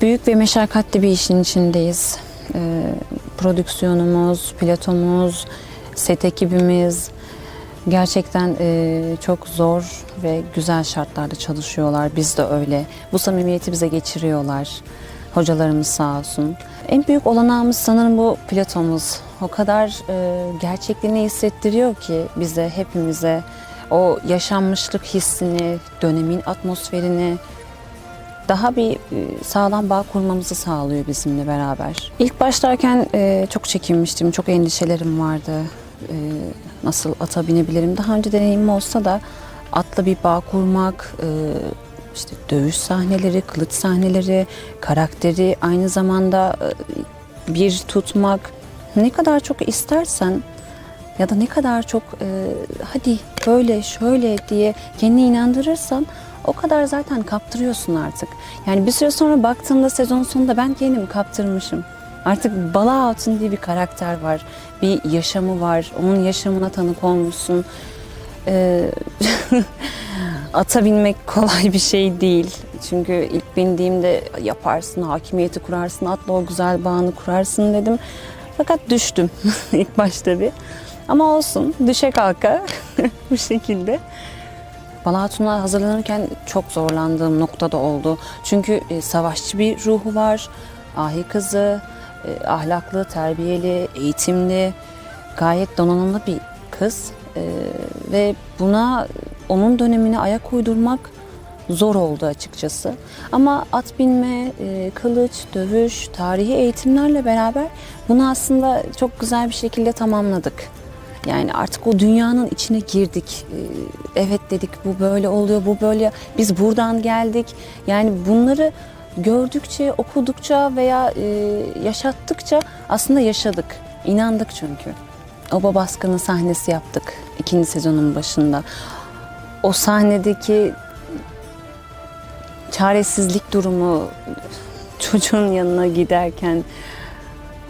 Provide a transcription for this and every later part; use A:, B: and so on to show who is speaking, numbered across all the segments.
A: Büyük ve meşakkatli bir işin içindeyiz. Ee, prodüksiyonumuz, pilotumuz, set ekibimiz gerçekten e, çok zor ve güzel şartlarda çalışıyorlar. Biz de öyle. Bu samimiyeti bize geçiriyorlar. Hocalarımız sağ olsun. En büyük olanağımız sanırım bu pilotomuz. O kadar e, gerçekliğini hissettiriyor ki bize, hepimize o yaşanmışlık hissini, dönemin atmosferini, daha bir e, sağlam bağ kurmamızı sağlıyor bizimle beraber. İlk başlarken e, çok çekinmiştim, çok endişelerim vardı. E, nasıl ata binebilirim? Daha önce deneyimim olsa da atla bir bağ kurmak, işte dövüş sahneleri, kılıç sahneleri, karakteri aynı zamanda bir tutmak ne kadar çok istersen ya da ne kadar çok hadi böyle şöyle diye kendini inandırırsan o kadar zaten kaptırıyorsun artık. Yani bir süre sonra baktığımda sezon sonunda ben kendimi kaptırmışım. Artık Bala Hatun diye bir karakter var. Bir yaşamı var. Onun yaşamına tanık olmuşsun. Ee, ata binmek kolay bir şey değil. Çünkü ilk bindiğimde yaparsın, hakimiyeti kurarsın, atla o güzel bağını kurarsın dedim. Fakat düştüm ilk başta bir. Ama olsun, düşe kalka bu şekilde. Bala Hatun'a hazırlanırken çok zorlandığım noktada oldu. Çünkü e, savaşçı bir ruhu var. Ahi kızı, e, ahlaklı, terbiyeli, eğitimli, gayet donanımlı bir kız. E, ve buna onun dönemine ayak uydurmak zor oldu açıkçası. Ama at binme, e, kılıç, dövüş, tarihi eğitimlerle beraber bunu aslında çok güzel bir şekilde tamamladık. Yani artık o dünyanın içine girdik. Ee, Evet dedik bu böyle oluyor, bu böyle. Biz buradan geldik. Yani bunları gördükçe, okudukça veya e, yaşattıkça aslında yaşadık. İnandık çünkü. Oba baskını sahnesi yaptık ikinci sezonun başında. O sahnedeki çaresizlik durumu çocuğun yanına giderken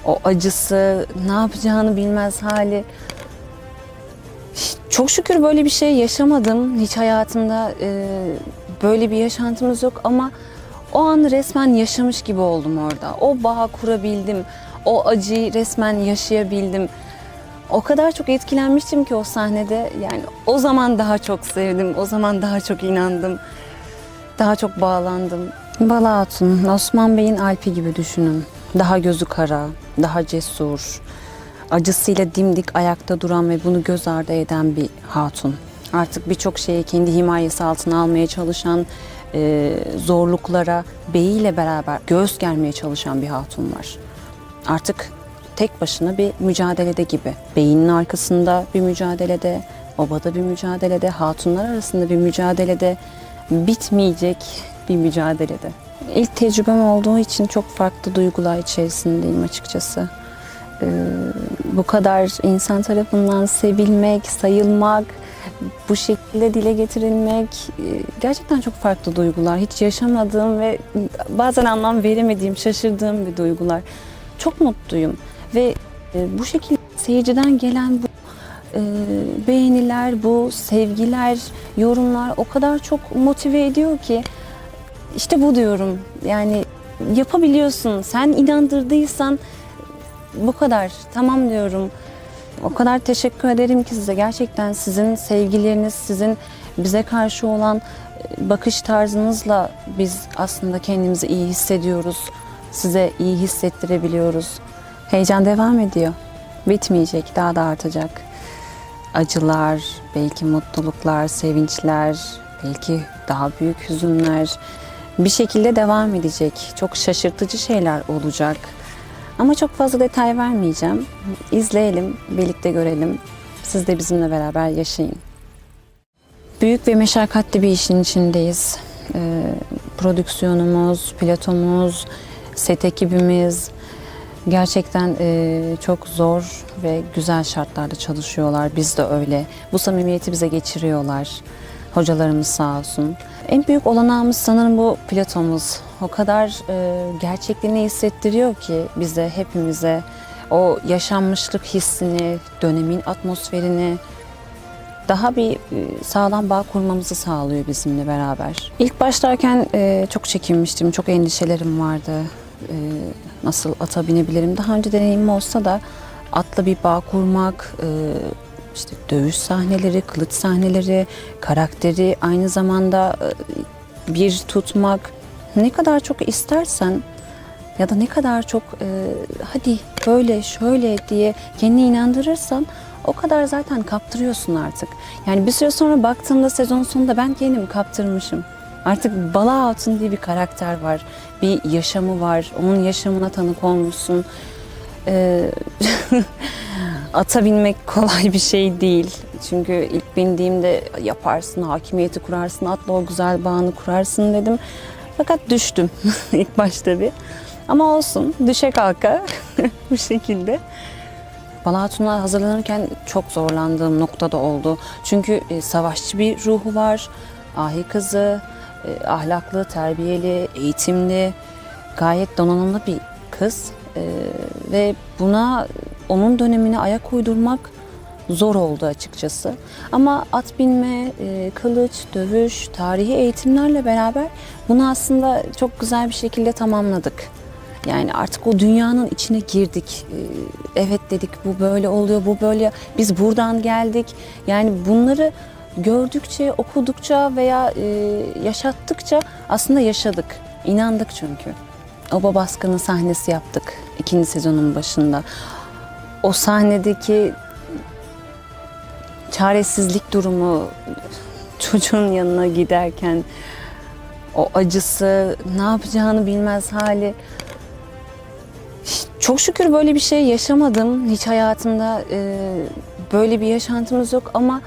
A: o acısı, ne yapacağını bilmez hali. Çok şükür böyle bir şey yaşamadım. Hiç hayatımda e, böyle bir yaşantımız yok ama o an resmen yaşamış gibi oldum orada. O bağı kurabildim. O acıyı resmen yaşayabildim. O kadar çok etkilenmiştim ki o sahnede. Yani o zaman daha çok sevdim. O zaman daha çok inandım. Daha çok bağlandım. Bala Hatun, Osman Bey'in Alpi gibi düşünün. Daha gözü kara, daha cesur, acısıyla dimdik ayakta duran ve bunu göz ardı eden bir hatun. Artık birçok şeyi kendi himayesi altına almaya çalışan, e, zorluklara beyiyle beraber göğüs germeye çalışan bir hatun var. Artık tek başına bir mücadelede gibi. Beyinin arkasında bir mücadelede, obada bir mücadelede, hatunlar arasında bir mücadelede, bitmeyecek bir mücadelede. İlk tecrübem olduğu için çok farklı duygular içerisindeyim açıkçası. Ee, bu kadar insan tarafından sevilmek, sayılmak, bu şekilde dile getirilmek e, gerçekten çok farklı duygular. Hiç yaşamadığım ve bazen anlam veremediğim, şaşırdığım bir duygular. Çok mutluyum ve e, bu şekilde seyirciden gelen bu e, beğeniler, bu sevgiler, yorumlar o kadar çok motive ediyor ki işte bu diyorum. Yani yapabiliyorsun. Sen inandırdıysan bu kadar. Tamam diyorum. O kadar teşekkür ederim ki size. Gerçekten sizin sevgileriniz, sizin bize karşı olan e, bakış tarzınızla biz aslında kendimizi iyi hissediyoruz. Size iyi hissettirebiliyoruz. Heyecan devam ediyor. Bitmeyecek, daha da artacak. Acılar, belki mutluluklar, sevinçler, belki daha büyük hüzünler bir şekilde devam edecek. Çok şaşırtıcı şeyler olacak. Ama çok fazla detay vermeyeceğim. İzleyelim, birlikte görelim. Siz de bizimle beraber yaşayın. Büyük ve meşakkatli bir işin içindeyiz. Ee, prodüksiyonumuz, pilotumuz, set ekibimiz gerçekten e, çok zor ve güzel şartlarda çalışıyorlar. Biz de öyle. Bu samimiyeti bize geçiriyorlar. Hocalarımız sağ olsun. En büyük olanağımız sanırım bu pilotomuz. O kadar e, gerçekliğini hissettiriyor ki bize, hepimize o yaşanmışlık hissini, dönemin atmosferini, daha bir e, sağlam bağ kurmamızı sağlıyor bizimle beraber. İlk başlarken e, çok çekinmiştim, çok endişelerim vardı. E, nasıl ata binebilirim? Daha önce deneyimim olsa da atla bir bağ kurmak, e, işte dövüş sahneleri, kılıç sahneleri, karakteri aynı zamanda e, bir tutmak ne kadar çok istersen ya da ne kadar çok e, hadi böyle şöyle diye kendini inandırırsan o kadar zaten kaptırıyorsun artık. Yani bir süre sonra baktığımda sezon sonunda ben kendimi kaptırmışım. Artık Bala Hatun diye bir karakter var. Bir yaşamı var. Onun yaşamına tanık olmuşsun. Ee, ata binmek kolay bir şey değil. Çünkü ilk bindiğimde yaparsın, hakimiyeti kurarsın, atla o güzel bağını kurarsın dedim. Fakat düştüm ilk başta bir. Ama olsun, düşe kalka bu şekilde. Bala Hatun'a hazırlanırken çok zorlandığım noktada oldu. Çünkü e, savaşçı bir ruhu var. Ahi kızı, e, ahlaklı, terbiyeli, eğitimli, gayet donanımlı bir kız. E, ve buna onun dönemine ayak uydurmak zor oldu açıkçası. Ama at binme, e, kılıç, dövüş, tarihi eğitimlerle beraber bunu aslında çok güzel bir şekilde tamamladık. Yani artık o dünyanın içine girdik. Ee, Evet dedik bu böyle oluyor, bu böyle. Biz buradan geldik. Yani bunları gördükçe, okudukça veya e, yaşattıkça aslında yaşadık. İnandık çünkü. Oba baskını sahnesi yaptık ikinci sezonun başında. O sahnedeki çaresizlik durumu çocuğun yanına giderken o acısı, ne yapacağını bilmez hali. Çok şükür böyle bir şey yaşamadım. Hiç hayatımda e, böyle bir yaşantımız yok ama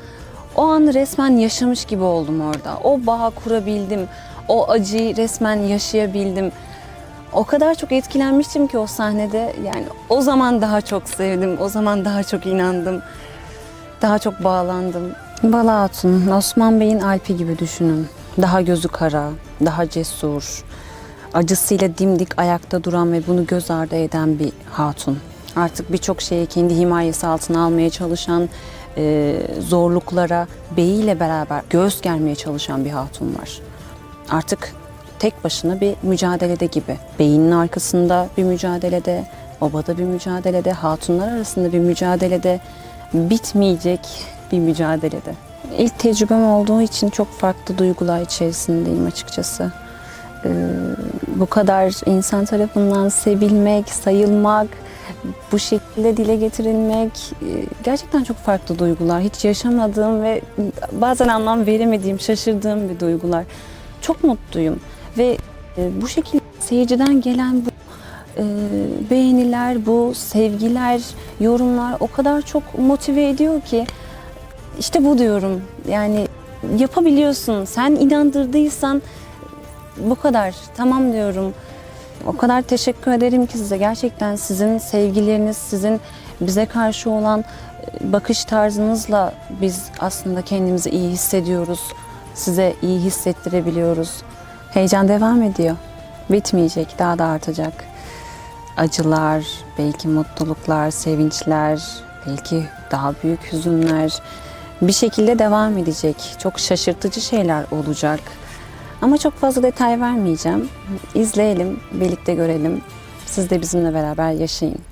A: o an resmen yaşamış gibi oldum orada. O bağı kurabildim. O acıyı resmen yaşayabildim. O kadar çok etkilenmiştim ki o sahnede. Yani o zaman daha çok sevdim. O zaman daha çok inandım. Daha çok bağlandım. Bala Hatun, Osman Bey'in Alpi gibi düşünün. Daha gözü kara, daha cesur, acısıyla dimdik ayakta duran ve bunu göz ardı eden bir hatun. Artık birçok şeyi kendi himayesi altına almaya çalışan, e, zorluklara beyiyle beraber göğüs germeye çalışan bir hatun var. Artık tek başına bir mücadelede gibi. Beyinin arkasında bir mücadelede, obada bir mücadelede, hatunlar arasında bir mücadelede, bitmeyecek bir mücadelede. İlk tecrübem olduğu için çok farklı duygular içerisindeyim açıkçası. Ee, bu kadar insan tarafından sevilmek, sayılmak, bu şekilde dile getirilmek e, gerçekten çok farklı duygular. Hiç yaşamadığım ve bazen anlam veremediğim, şaşırdığım bir duygular. Çok mutluyum ve e, bu şekilde seyirciden gelen bu e, beğeniler, bu sevgiler, yorumlar o kadar çok motive ediyor ki işte bu diyorum. Yani yapabiliyorsun. Sen inandırdıysan bu kadar. Tamam diyorum. O kadar teşekkür ederim ki size. Gerçekten sizin sevgileriniz, sizin bize karşı olan e, bakış tarzınızla biz aslında kendimizi iyi hissediyoruz. Size iyi hissettirebiliyoruz. Heyecan devam ediyor. Bitmeyecek, daha da artacak. Acılar, belki mutluluklar, sevinçler, belki daha büyük hüzünler bir şekilde devam edecek. Çok şaşırtıcı şeyler olacak. Ama çok fazla detay vermeyeceğim. İzleyelim, birlikte görelim. Siz de bizimle beraber yaşayın.